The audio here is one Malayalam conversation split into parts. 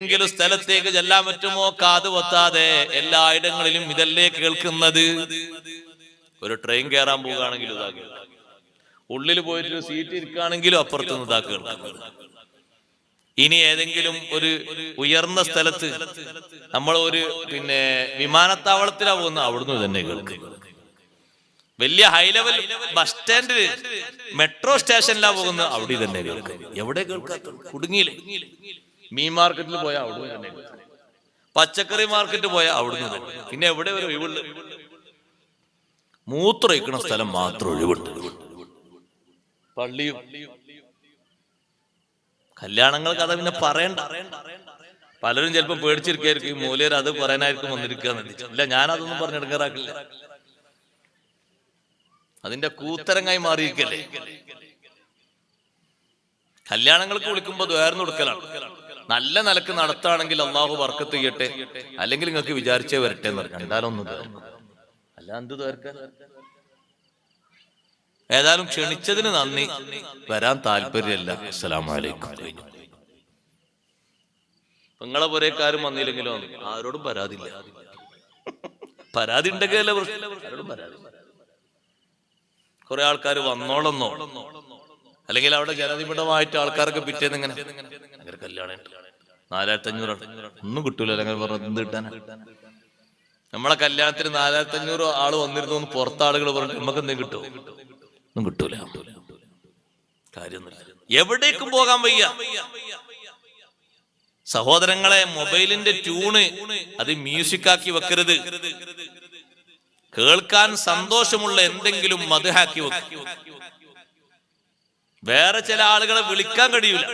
ഏതെങ്കിലും സ്ഥലത്തേക്ക് ചെല്ലാൻ പറ്റുമോ? കാത് പൊത്താതെ എല്ലായിടങ്ങളിലും ഇതല്ലേ കേൾക്കുന്നത്. ഒരു ട്രെയിൻ കയറാൻ പോവുകയാണെങ്കിലും ഇതാ ഉള്ളിൽ പോയിട്ട് സീറ്റ് ഇരിക്കുകയാണെങ്കിലും അപ്പുറത്ത് നിന്ന് ഇതാ ഇനി ഏതെങ്കിലും ഒരു ഉയർന്ന സ്ഥലത്ത് നമ്മൾ ഒരു പിന്നെ വിമാനത്താവളത്തിലാ പോകുന്ന അവിടുന്ന് തന്നെ കേൾക്കുന്നത് വലിയ ഹൈ ലെവൽ ബസ് സ്റ്റാൻഡിൽ മെട്രോ സ്റ്റേഷനിലാ പോകുന്നത് അവിടെ തന്നെ കേൾക്കും. എവിടെ കേൾക്കാത്ത കുടുങ്ങിയില്ലേ? മീൻ മാർക്കറ്റിൽ പോയാൽ അവിടെ തന്നെ. പച്ചക്കറി മാർക്കറ്റ് പോയാൽ അവിടുന്ന് തന്നെ. പിന്നെ എവിടെ ഒരു ഒഴിവുള്ള മൂത്രയിക്കണ സ്ഥലം മാത്രം ഒഴിവുണ്ട്. പള്ളിയും. കല്യാണങ്ങൾക്ക് അത് പിന്നെ പറയണ്ട. പലരും ചിലപ്പോ പേടിച്ചിരിക്കായിരിക്കും ഈ മൂലയർ അത് പറയാനായിരിക്കും വന്നിരിക്കുക ഇല്ല ഞാനതൊന്നും പറഞ്ഞെടുക്കാറാക്കില്ല അതിന്റെ കൂത്തരങ്ങായി മാറിയിരിക്കല്ലേ? കല്യാണങ്ങൾക്ക് വിളിക്കുമ്പോ ദ്വേർന്ന് കൊടുക്കലാണ് നല്ല നിലയ്ക്ക് നടത്താണെങ്കിൽ അള്ളാഹു വർക്കത്ത് ചെയ്യട്ടെ. അല്ലെങ്കിൽ നിങ്ങൾക്ക് വിചാരിച്ചേ വരട്ടെ എന്ന് പറഞ്ഞു. എന്തായാലും അല്ല എന്ത് ഏതായാലും ക്ഷണിച്ചതിന് നന്ദി. വരാൻ താല്പര്യമില്ല. അസ്സലാമലൈക്കും നിങ്ങളെ പുരക്കാരും വന്നില്ലെങ്കിലോ? ആരോടും പരാതിയില്ല. പരാതി ഉണ്ടെങ്കിലല്ലേ പരാതി കുറെ ആൾക്കാർ വന്നോളന്നോ? അല്ലെങ്കിൽ അവിടെ ജനനിബിഡമായിട്ട് ആൾക്കാരൊക്കെ പിറ്റേന്ന് ഇങ്ങനെ? കല്യാണം. നാലായിരത്തി അഞ്ഞൂറ് ഒന്നും കിട്ടൂല അല്ലെങ്കിൽ പറഞ്ഞു എന്ത് നമ്മളെ കല്യാണത്തിന് നാലായിരത്തി അഞ്ഞൂറ് ആൾ വന്നിരുന്നു പുറത്ത് ആളുകൾ പറഞ്ഞു നമുക്ക് എന്തെങ്കിലും കിട്ടും? ഒന്നും കിട്ടൂല. കാര്യമൊന്നുമില്ല. എവിടേക്കും പോകാൻ വയ്യ. സഹോദരങ്ങളെ മൊബൈലിന്റെ ട്യൂണ് അത് മ്യൂസിക് ആക്കി വെക്കരുത്. കേൾക്കാൻ സന്തോഷമുള്ള എന്തെങ്കിലും മധുഹാക്കി വെക്കും. വേറെ ചില ആളുകളെ വിളിക്കാൻ കഴിയൂല.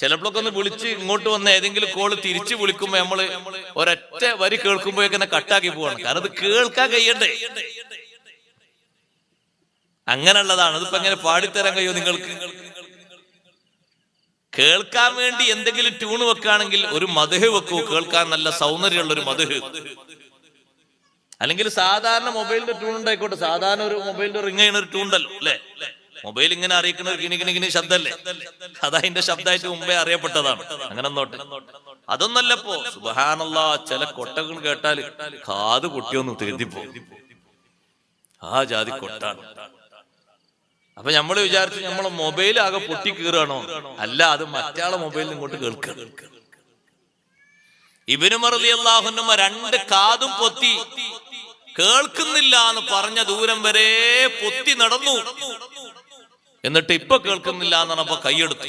ചിലപ്പോഴൊക്കെ ഒന്ന് വിളിച്ച് ഇങ്ങോട്ട് വന്ന ഏതെങ്കിലും കോൾ തിരിച്ചു വിളിക്കുമ്പോ നമ്മൾ ഒരൊറ്റ വരി കേൾക്കുമ്പോഴേക്കന്നെ കട്ടാക്കി പോവാണ്. കാരണം അത് കേൾക്കാൻ കഴിയണ്ടേ? അങ്ങനെയുള്ളതാണ്. അതിപ്പോ എങ്ങനെ പാടിത്തരാൻ കഴിയോ നിങ്ങൾക്ക്? കേൾക്കാൻ വേണ്ടി എന്തെങ്കിലും ട്യൂൺ വെക്കുകയാണെങ്കിൽ ഒരു മധുഹ് വെക്കൂ. കേൾക്കാൻ നല്ല സൗന്ദര്യമുള്ള ഒരു മധുഹ്. അല്ലെങ്കിൽ സാധാരണ മൊബൈലിന്റെ ട്യൂൺ ഉണ്ടായിക്കോട്ടെ. സാധാരണ ഒരു മൊബൈലിന്റെ റിങ് ചെയ്യുന്ന ഒരു ട്യൂൺ ഉണ്ടല്ലോ അല്ലെ? മൊബൈൽ ഇങ്ങനെ അറിയിക്കുന്ന ഒരു കിണി കിണി ശബ്ദല്ലേ? അതതിന്റെ ശബ്ദമായിട്ട് മുമ്പേ അറിയപ്പെട്ടതാണ്. അങ്ങനെ നോട്ടെ അതൊന്നല്ലപ്പോ സുബഹാനല്ല ചില കൊട്ടകൾ കേട്ടാൽ കാത് പൊട്ടിയൊന്നും തീർത്തിപ്പോ ആ ജാതി കൊട്ടാണ്. അപ്പൊ നമ്മൾ വിചാരിച്ചു നമ്മളെ മൊബൈൽ ആകെ പൊട്ടി കീറുകയാണോ? അല്ല അത് മറ്റാളെ മൊബൈലിൽ ഇങ്ങോട്ട് കേൾക്കുക. ഇബിനു മറുതി രണ്ട് കാതും പൊത്തി കേൾക്കുന്നില്ല എന്ന് പറഞ്ഞ ദൂരം വരെ പൊത്തി നടന്നു. എന്നിട്ട് ഇപ്പൊ കേൾക്കുന്നില്ല എന്ന് പറഞ്ഞപ്പോ കൈയെടുത്തു.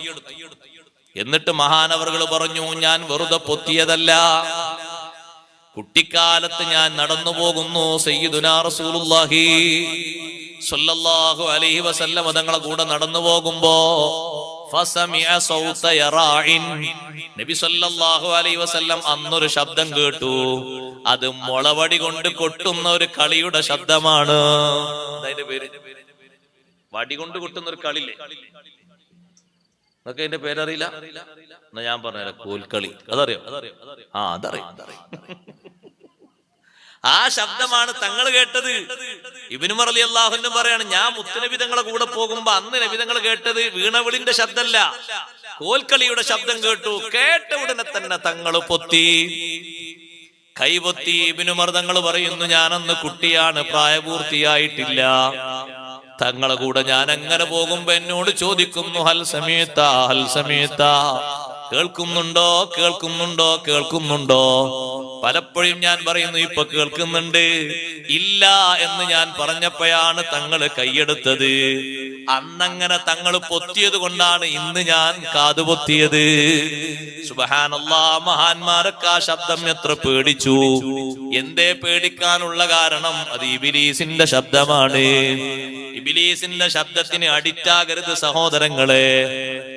എന്നിട്ട് മഹാനവറുകൾ പറഞ്ഞു ഞാൻ വെറുതെ പൊത്തിയതല്ല. കുട്ടിക്കാലത്ത് ഞാൻ നടന്നു പോകുന്നു സയ്യിദുനാ റസൂലുള്ളാഹി സ്വല്ലല്ലാഹു അലൈഹി വസല്ലം തങ്ങളെ കൂടെ നടന്നു പോകുമ്പോ നബി സല്ലല്ലാഹു അലൈഹി വസല്ലം അന്നൊരു ശബ്ദം കേട്ടു. അത് മുളവടി കൊണ്ട് കൊട്ടുന്ന ഒരു കളിയുടെ ശബ്ദമാണ്. അതിന്റെ പേര് വടി കൊണ്ട് കൊട്ടുന്ന ഒരു കളില്ലേ അതൊക്കെ അതിന്റെ പേരറിയില്ല? എന്നാ ഞാൻ പറഞ്ഞുതരാം. കോൽക്കളി. അതറിയോ? ആ അതറിയാം? ആ ശബ്ദമാണ് തങ്ങൾ കേട്ടത്. ഇബിനു മറലി അള്ളാഹുനും പറയാണ് ഞാൻ മുത്തുനബിതങ്ങളെ കൂടെ പോകുമ്പോ അന്ന് നബി തങ്ങൾ കേട്ടത് വീണവിളിന്റെ ശബ്ദമല്ല. കോൽക്കളിയുടെ ശബ്ദം കേട്ടു. കേട്ട ഉടനെ തന്നെ തങ്ങൾ പൊത്തി. കൈപൊത്തി ഇബിനു മർദ്ദങ്ങൾ പറയുന്നു ഞാനന്ന് കുട്ടിയാണ് പ്രായപൂർത്തിയായിട്ടില്ല. തങ്ങളെ കൂടെ ഞാൻ എങ്ങനെ പോകുമ്പോ എന്നോട് ചോദിക്കുന്നു ഹൽ സമീത്ത ഹൽ സമീത്ത. കേൾക്കുന്നുണ്ടോ? കേൾക്കുന്നുണ്ടോ? കേൾക്കുന്നുണ്ടോ? പലപ്പോഴും ഞാൻ പറയുന്നു ഇപ്പൊ കേൾക്കുന്നുണ്ട്. ഇല്ല എന്ന് ഞാൻ പറഞ്ഞപ്പോഴാണ് തങ്ങൾ കൈയെടുത്തത്. അന്നങ്ങനെ തങ്ങൾ പൊത്തിയത് കൊണ്ടാണ് ഇന്ന് ഞാൻ കാതുപൊത്തിയത് സുബഹാനല്ലാ മഹാന്മാരൊക്കെ ആ ശബ്ദം എത്ര പേടിച്ചു. എന്തേ പേടിക്കാനുള്ള കാരണം? അത് ഇബിലീസിന്റെ ശബ്ദമാണ്. ഇബിലീസിന്റെ ശബ്ദത്തിന് അടിറ്റാകരുത് സഹോദരങ്ങളെ.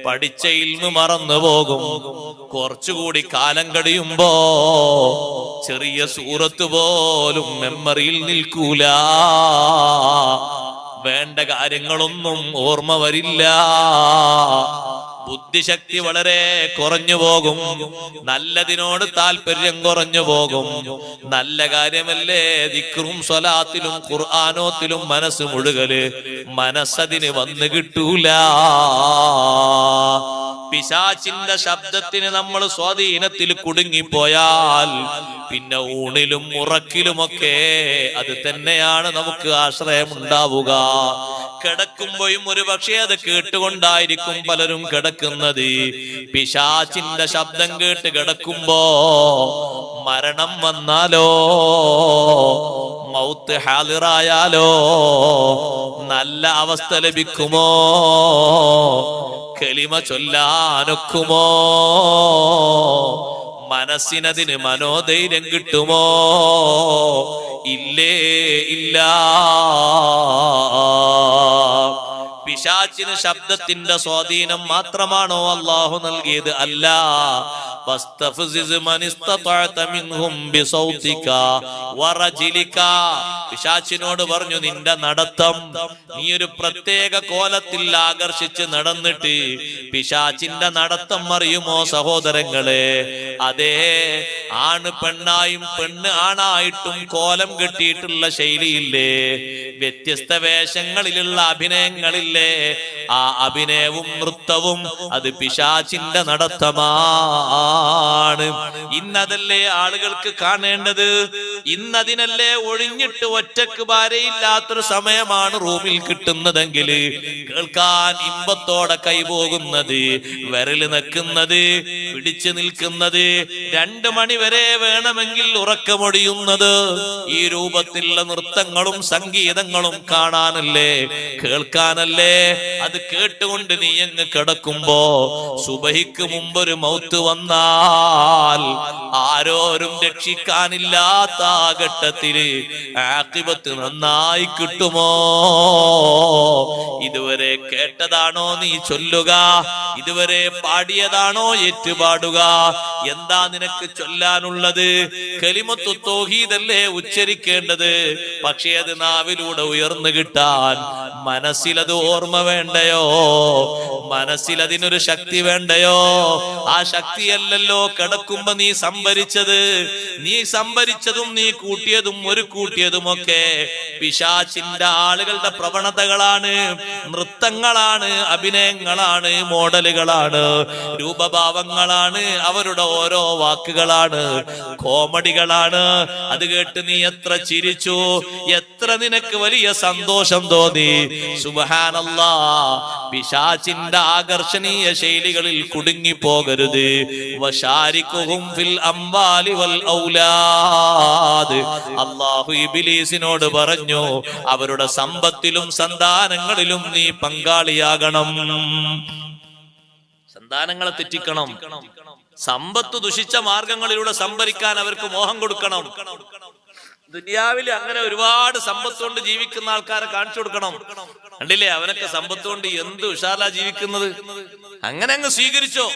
പഠിച്ച ഇൽമ മറന്നു പോകും. കുറച്ചുകൂടി കാലം കഴിയുമ്പോ ചെറിയ സൂറത്ത് പോലും മെമ്മറിയിൽ നിൽക്കൂല. വേണ്ട കാര്യങ്ങളൊന്നും ഓർമ്മ വരില്ല. ബുദ്ധിശക്തി വളരെ കുറഞ്ഞു പോകും. നല്ലതിനോട് താല്പര്യം കുറഞ്ഞു പോകും. നല്ല കാര്യമല്ലേ? ദിക്റും സ്വലാത്തിലും ഖുർആാനോത്തിലും മനസ്സ് മുഴുകൽ മനസ്സതിന് വന്നു കിട്ടൂല. പിശാച്ചിന്റെ ശബ്ദത്തിന് നമ്മൾ സ്വാധീനത്തിൽ കുടുങ്ങിപ്പോയാൽ പിന്നെ ഊണിലും ഉറക്കിലുമൊക്കെ അത് തന്നെയാണ് നമുക്ക് ആശ്രയം ഉണ്ടാവുക കിടക്കുമ്പോഴും ഒരു പക്ഷേ അത് കേട്ടുകൊണ്ടായിരിക്കും പലരും കിടക്കുന്നത്. പിശാചിന്റെ ശബ്ദം കേട്ട് കിടക്കുമ്പോ മരണം വന്നാലോ? മൗത്ത് ഹാലിറായാലോ? നല്ല അവസ്ഥ ലഭിക്കുമോ? കലിമ ചൊല്ലാനൊക്കുമോ? മനസ്സിനതിന് മനോധൈര്യം കിട്ടുമോ? ഇല്ലേ ഇല്ല. പിശാച്ചിന് ശബ്ദത്തിന്റെ സ്വാധീനം മാത്രമാണോ അള്ളാഹു നൽകിയത്? അല്ല. പിശാച്ചിനോട് പറഞ്ഞു നിന്റെ നടത്തം നീ ഒരു പ്രത്യേക കോലത്തിൽ ആകർഷിച്ച് നടന്നിട്ട് പിശാച്ചിന്റെ നടത്തം അറിയുമോ സഹോദരങ്ങളെ? അതേ ആണ് പെണ്ണായും പെണ്ണ് ആണായിട്ടും കോലം കെട്ടിയിട്ടുള്ള ശൈലിയില്ലേ? വ്യത്യസ്ത വേഷങ്ങളിലുള്ള അഭിനയങ്ങളില്ലേ? ആ അഭിനയവും നൃത്തവും അത് പിശാച്ചിന്റെ നടത്തമാണ് ഇന്നതല്ലേ ആളുകൾക്ക് കാണേണ്ടത്? ഇന്നതിനല്ലേ ഒഴിഞ്ഞിട്ട് ഒറ്റയ്ക്ക് ഭാര്യയില്ലാത്തൊരു സമയമാണ് റൂമിൽ കിട്ടുന്നതെങ്കിൽ കേൾക്കാൻ ഇമ്പത്തോടെ കൈപോകുന്നത് വിരൽ നിൽക്കുന്നത് പിടിച്ചു നിൽക്കുന്നത് രണ്ടു മണി വരെ വേണമെങ്കിൽ ഉറക്കമൊടിയുന്നത് ഈ രൂപത്തിലുള്ള നൃത്തങ്ങളും സംഗീതങ്ങളും കാണാനല്ലേ കേൾക്കാനല്ലേ? അത് കേട്ടുകൊണ്ട് നീ അങ്ങ് കിടക്കുമ്പോ സുബഹിക്ക് മുമ്പൊരു മൗത്ത് വന്നാൽ ആരോരും രക്ഷിക്കാനില്ലാത്ത ആ ഘട്ടത്തിൽ ആക്കിപത്ത് നന്നായി കിട്ടുമോ? ഇതുവരെ കേട്ടതാണോ നീ ചൊല്ലുക? ഇതുവരെ പാടിയതാണോ ഏറ്റുപാടുക? എന്താ നിനക്ക് ചൊല്ലാനുള്ളത്? കലിമത്തു തോഹീദല്ലേ ഉച്ചരിക്കേണ്ടത്? പക്ഷേ അത് നാവിലൂടെ ഉയർന്നു കിട്ടാൻ മനസ്സിലത് ഓർമ്മ വേണ്ടയോ? മനസ്സിലതിനൊരു ശക്തി വേണ്ടയോ? ആ ശക്തിയല്ലല്ലോ കിടക്കുമ്പോ നീ സംഭരിച്ചത്. നീ സംഭരിച്ചതും നീ കൂട്ടിയതും ഒരു കൂട്ടിയതുമൊക്കെ പിശാചിന്റെ ആളുകളുടെ പ്രവണതകളാണ് നൃത്തങ്ങളാണ് അഭിനയങ്ങളാണ് മോഡലുകളാണ് രൂപഭാവങ്ങളാണ് അവരുടെ ഓരോ വാക്കുകളാണ് കോമഡികളാണ്. അത് കേട്ട് നീ എത്ര ചിരിച്ചു എത്ര നിനക്ക് വലിയ സന്തോഷം തോന്നി. സുബഹാനല്ല പിശാചിന്റെ ആകർഷണീയ ശൈലികളിൽ കുടുങ്ങി പോകരുത് വശാരിക്കുഹും ഫിൽ അല്ലാഹു ഇബ്ലീസിനോട് പറഞ്ഞു അവരുടെ സമ്പത്തിലും സന്താനങ്ങളിലും നീ പങ്കാളിയാകണം. സന്താനങ്ങളെ തെറ്റിക്കണം. സമ്പത്ത് ദുഷിച്ച മാർഗങ്ങളിലൂടെ സംഭരിക്കാൻ അവർക്ക് മോഹം കൊടുക്കണം. ദുനിയാവിൽ അങ്ങനെ ഒരുപാട് സമ്പത്ത് കൊണ്ട് ജീവിക്കുന്ന ആൾക്കാരെ കാണിച്ചു കൊടുക്കണം. കണ്ടില്ലേ? അവനൊക്കെ സമ്പത്ത് കൊണ്ട് എന്ത് ഉഷാറാ ജീവിക്കുന്നത്? അങ്ങനെ അങ്ങ് സ്വീകരിച്ചോ.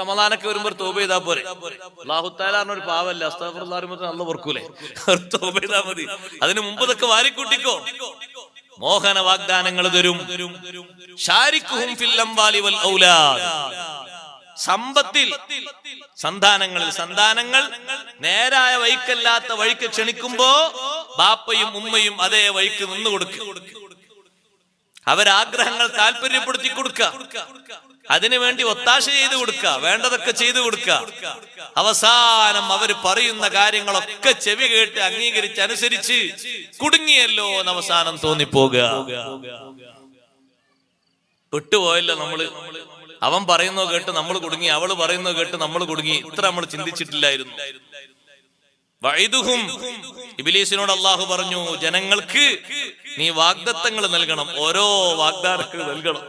റമദാനൊക്കെ വരുമ്പോൾ തോപ ചെയ്താ പോരെ. അള്ളാഹുത്താലാണ് ഒരു പാവല്ല? നല്ല പൊറുക്കൂലേ? തോപ ചെയ്താ മതി. അതിന് മുമ്പ് ഇതൊക്കെ വാരിക്കൂട്ടിക്കോ. മോഹന വാഗ്ദാനങ്ങൾ തരും. ഔലാദ്. സമ്പത്തിൽ സന്താനങ്ങളിൽ സന്താനങ്ങൾ നേരായ വഴിക്കല്ലാത്ത വഴിക്ക് ക്ഷണിക്കുമ്പോ ബാപ്പയും ഉമ്മയും അതേ വഴിക്ക് നിന്നു കൊടുക്കും. അവരാഗ്രഹങ്ങൾ താല്പര്യപ്പെടുത്തി കൊടുക്കുക അതിനുവേണ്ടി ഒത്താശ ചെയ്തു കൊടുക്കുക വേണ്ടതൊക്കെ ചെയ്തു കൊടുക്കുക അവസാനം അവർ പറയുന്ന കാര്യങ്ങളൊക്കെ ചെവി കേട്ട് അംഗീകരിച്ച് അനുസരിച്ച് കുടുങ്ങിയല്ലോ എന്ന് അവസാനം തോന്നിപ്പോകുക. വിട്ടുപോയല്ലോ നമ്മൾ. അവൻ പറയുന്നോ കേട്ട് നമ്മൾ കുടുങ്ങി അവൾ പറയുന്നോ കേട്ട് നമ്മൾ കുടുങ്ങി. ഇത്ര നമ്മൾ ചിന്തിച്ചിട്ടില്ലായിരുന്നു. വൈദുഹും ഇബിലീസിനോട് അള്ളാഹു പറഞ്ഞു ജനങ്ങൾക്ക് നീ വാഗ്ദത്തങ്ങൾ നൽകണം ഓരോ വാഗ്ദാനങ്ങൾ നൽകണം.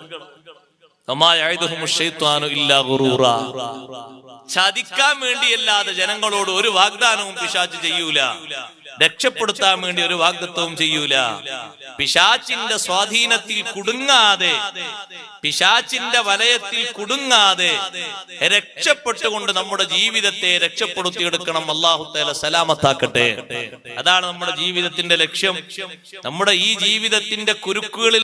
ചതിക്കാൻ വേണ്ടിയല്ലാതെ ജനങ്ങളോട് ഒരു വാഗ്ദാനവും പിശാച്ച് ചെയ്യൂല. രക്ഷപ്പെടുത്താൻ വേണ്ടി ഒരു വാഗ്ദത്വവും ചെയ്യൂല. പിശാച്ചിന്റെ സ്വാധീനത്തിൽ കുടുങ്ങാതെ പിശാച്ചിന്റെ വലയത്തിൽ കുടുങ്ങാതെ രക്ഷപ്പെട്ടുകൊണ്ട് നമ്മുടെ ജീവിതത്തെ രക്ഷപ്പെടുത്തിയെടുക്കണം. അള്ളാഹുത്തേല സലാമത്താക്കട്ടെ. അതാണ് നമ്മുടെ ജീവിതത്തിന്റെ ലക്ഷ്യം. നമ്മുടെ ഈ ജീവിതത്തിന്റെ കുരുക്കുകളിൽ